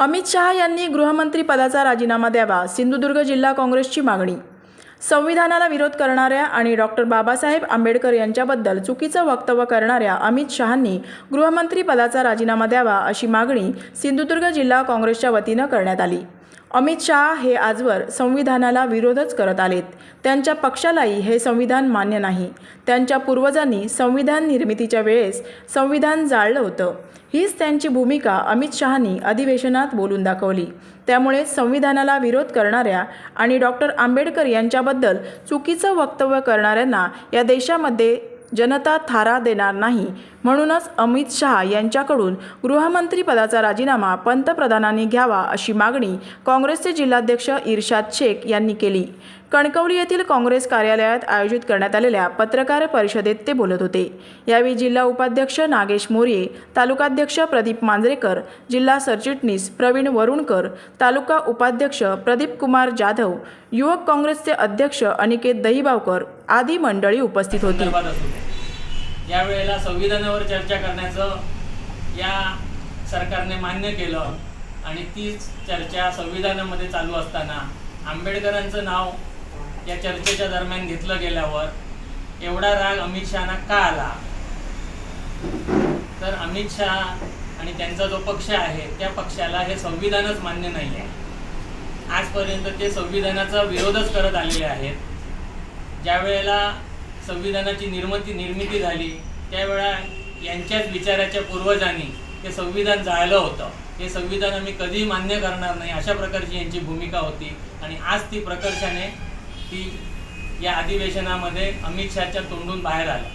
अमित शहा यांनी गृहमंत्री पदाचा राजीनामा द्यावा सिंधुदुर्ग जिल्हा काँग्रेसची मागणी. संविधानाला विरोध करणाऱ्या आणि डॉक्टर बाबासाहेब आंबेडकर यांच्याबद्दल चुकीचं वक्तव्य करणाऱ्या अमित शहांनी गृहमंत्री पदाचा राजीनामा द्यावा अशी मागणी सिंधुदुर्ग जिल्हा काँग्रेसच्या वतीनं करण्यात आली. अमित शहा हे आजवर संविधानाला विरोधच करत आलेत. त्यांच्या पक्षालाही हे संविधान मान्य नाही. त्यांच्या पूर्वजांनी संविधान निर्मितीच्या वेळेस संविधान जाळलं होतं. हीच त्यांची भूमिका अमित शहानी अधिवेशनात बोलून दाखवली. त्यामुळे संविधानाला विरोध करणाऱ्या आणि डॉक्टर आंबेडकर यांच्याबद्दल चुकीचं वक्तव्य करणाऱ्यांना या देशामध्ये जनता थारा देणार नाही म्हणूनच अमित शहा यांच्याकडून गृहमंत्रीपदाचा राजीनामा पंतप्रधानांनी घ्यावा अशी मागणी काँग्रेसचे जिल्हाध्यक्ष इर्शाद शेख यांनी केली. कणकवली येथील काँग्रेस कार्यालयात आयोजित करण्यात आलेल्या पत्रकार परिषदेत ते बोलत होते. यावेळी जिल्हा उपाध्यक्ष नागेश मोरे तालुकाध्यक्ष प्रदीप मांजरेकर जिल्हा सरचिटणीस प्रवीण वरुणकर तालुका उपाध्यक्ष प्रदीप कुमार जाधव युवक काँग्रेसचे अध्यक्ष अनिकेत दहिबावकर आदी मंडळी उपस्थित होती. यावेळेला संविधानावर चर्चा करण्याचं या सरकारने मान्य केलं आणि तीच चर्चा संविधानामध्ये चालू असताना आंबेडकरांचं नाव या चर्चेच्या दरम्यान घेतलं गेल्यावर एवढा राग अमित शहाना का आला? तर अमित शहा आणि त्यांचा जो पक्ष आहे त्या पक्षाला हे संविधानच मान्य नाही आहे आजपर्यंत ते संविधानाचा विरोधच करत आलेले आहेत. ज्या वेळेला संविधानाची निर्मिती निर्मिती झाली त्यावेळा यांच्याच विचाराच्या पूर्वजांनी ते संविधान जाळलं होतं. हे संविधान आम्ही कधीही मान्य करणार नाही अशा प्रकारची यांची भूमिका होती. आणि आज ती प्रकर्षाने ती या अधिवेशनामध्ये अमित शहाच्या तोंडून बाहेर आला.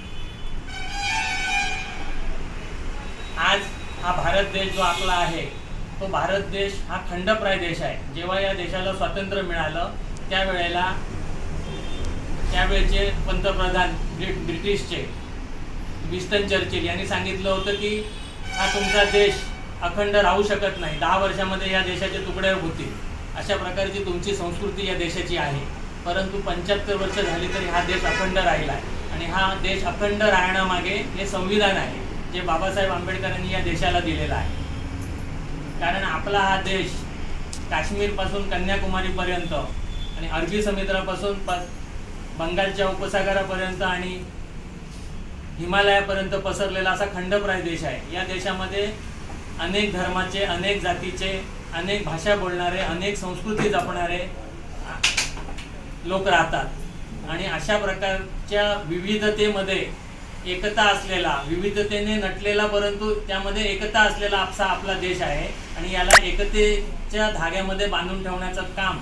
आज हा भारत देश जो आपला आहे तो भारत देश हा खंडप्राय देश आहे. जेव्हा या देशाला स्वातंत्र्य मिळालं त्यावेळेला त्यावेळचे पंतप्रधान ब्रि- ब्रिटिशचे विस्टन चर्चिल यांनी सांगितलं होतं की हा तुमचा देश अखंड राहू शकत नाही. दहा वर्षामध्ये या देशाचे तुकडे होतील. अशा प्रकारची तुमची संस्कृती या देशाची आहे. परंतु पंच्याहत्तर वर्ष झाली तरी हा देश अखंड राहिला आहे. आणि हा देश अखंड राहण्यामागे हे संविधान आहे जे बाबासाहेब आंबेडकरांनी या देशाला दिलेलं आहे. कारण आपला हा देश काश्मीरपासून कन्याकुमारीपर्यंत आणि अरबी समुद्रापासून प बंगालच्या उपसागरापर्यंत आणि हिमालयापर्यंत पसरलेला असा खंडप्राय देश आहे. या देशामध्ये अनेक धर्माचे अनेक जातीचे अनेक भाषा बोलणारे अनेक संस्कृती जपणारे लोक राहतात. आणि अशा प्रकारच्या विविधतेमध्ये एकता असलेला विविधतेने नटलेला परंतु त्यामध्ये एकता असलेला आपसा आपला देश आहे आणि याला एकतेच्या धाग्यामध्ये बांधून ठेवण्याचं काम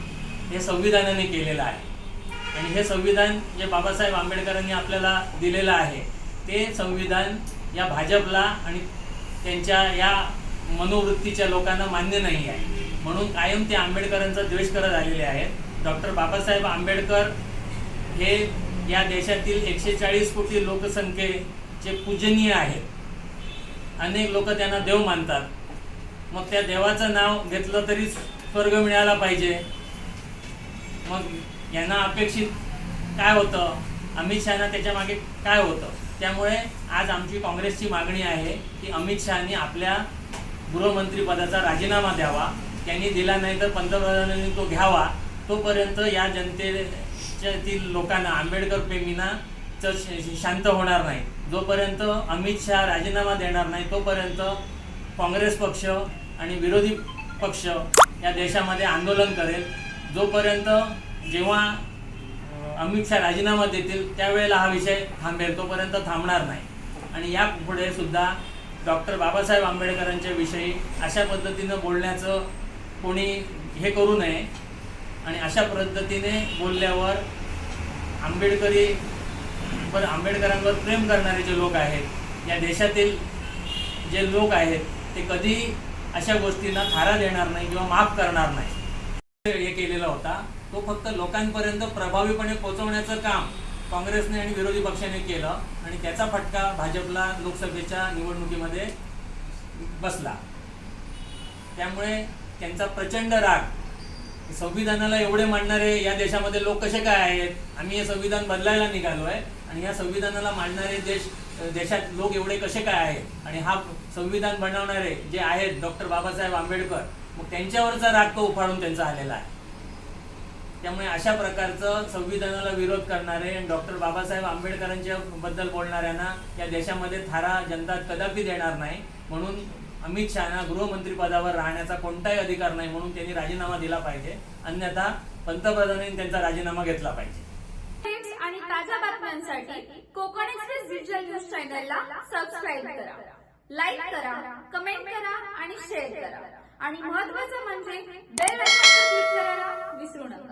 हे संविधानाने केलेलं आहे. आणि हे संविधान जे बाबासाहेब आंबेडकरांनी आपल्याला दिलेलं आहे ते संविधान या भाजपला आणि त्यांच्या या मनोवृत्तीच्या लोकांना मान्य नाही आहे. म्हणून कायम ते आंबेडकरांचा द्वेष करत आलेले आहेत. डॉक्टर बाबासाहेब आंबेडकर हे या देशातील एकशे चाळीस कोटी लोकसंख्येचे पूजनीय आहेत. अनेक लोक त्यांना देव मानतात. मग त्या देवाचं नाव घेतलं तरी स्वर्ग मिळाला पाहिजे. मग यांना अपेक्षित काय होतं? अमित शहाना त्याच्यामागे काय होतं? त्यामुळे आज आमची काँग्रेसची मागणी आहे की अमित शहानी आपल्या गृहमंत्रीपदाचा राजीनामा द्यावा. त्यांनी दिला नाही तर पंतप्रधानांनी तो घ्यावा. तोपर्यंत या जनतेतील लोकांना आंबेडकर प्रेमींना च श- शांत होणार नाही. जोपर्यंत अमित शहा राजीनामा देणार नाही तोपर्यंत काँग्रेस पक्ष आणि विरोधी पक्ष या देशामध्ये आंदोलन करेल. जोपर्यंत जेव्हा अमित शहा राजीनामा देतील त्यावेळेला हा विषय थांबेल तोपर्यंत थांबणार नाही. आणि यापुढे सुद्धा डॉक्टर बाबासाहेब आंबेडकरांच्या विषयी अशा पद्धतीनं बोलण्याचं कोणी हे करू नये. आणि अशा पद्धतीने बोलल्यावर आंबेडकरी पण आंबेडकरांवर प्रेम करणारे जे लोक आहेत या देशातील जे लोक आहेत ते कधी अशा गोष्टींना थारा देणार नाही किंवा माफ करणार नाही. हे केलेला होता. तो फक्त लोकांपर्यंत प्रभावीपणे पोहोचवण्याचं काम काँग्रेसने आणि विरोधी पक्षाने केलं आणि त्याचा फटका भाजपला लोकसभेच्या निवडणुकीमध्ये बसला. त्यामुळे त्यांचा प्रचंड राग. संविधानाला एवढे मांडणारे या देशामध्ये लोक कसे काय आहेत? आम्ही हे संविधान बदलायला निघालो आहे आणि या संविधानाला मांडणारे देश देशात लोक एवढे कसे काय आहेत? आणि हा संविधान बनवणारे जे आहेत डॉक्टर बाबासाहेब आंबेडकर मग त्यांच्यावरचा राग तो उफाळून त्यांचा आलेला आहे. त्यामुळे अशा प्रकारचं संविधानाला विरोध करणारे डॉक्टर बाबासाहेब आंबेडकरांच्या बद्दल बोलणाऱ्यांना या देशामध्ये थारा जनता कदापि देणार नाही. म्हणून अमित शहाना गृहमंत्री पदावर राहण्याचा कोणताही अधिकार नाही म्हणून त्यांनी राजीनामा दिला पाहिजे. अन्यथा पंतप्रधानांनी त्यांचा राजीनामा घेतला पाहिजे. आणि ताज्या बातम्यांसाठी कोकण एक्सप्रेस डिजिटल न्यूज चॅनलला सबस्क्राईब करा. लाईक करा कमेंट करा आणि शेअर करा. आणि महत्वाचं म्हणजे बेल आयकॉनवर क्लिक करायला विसरू नका.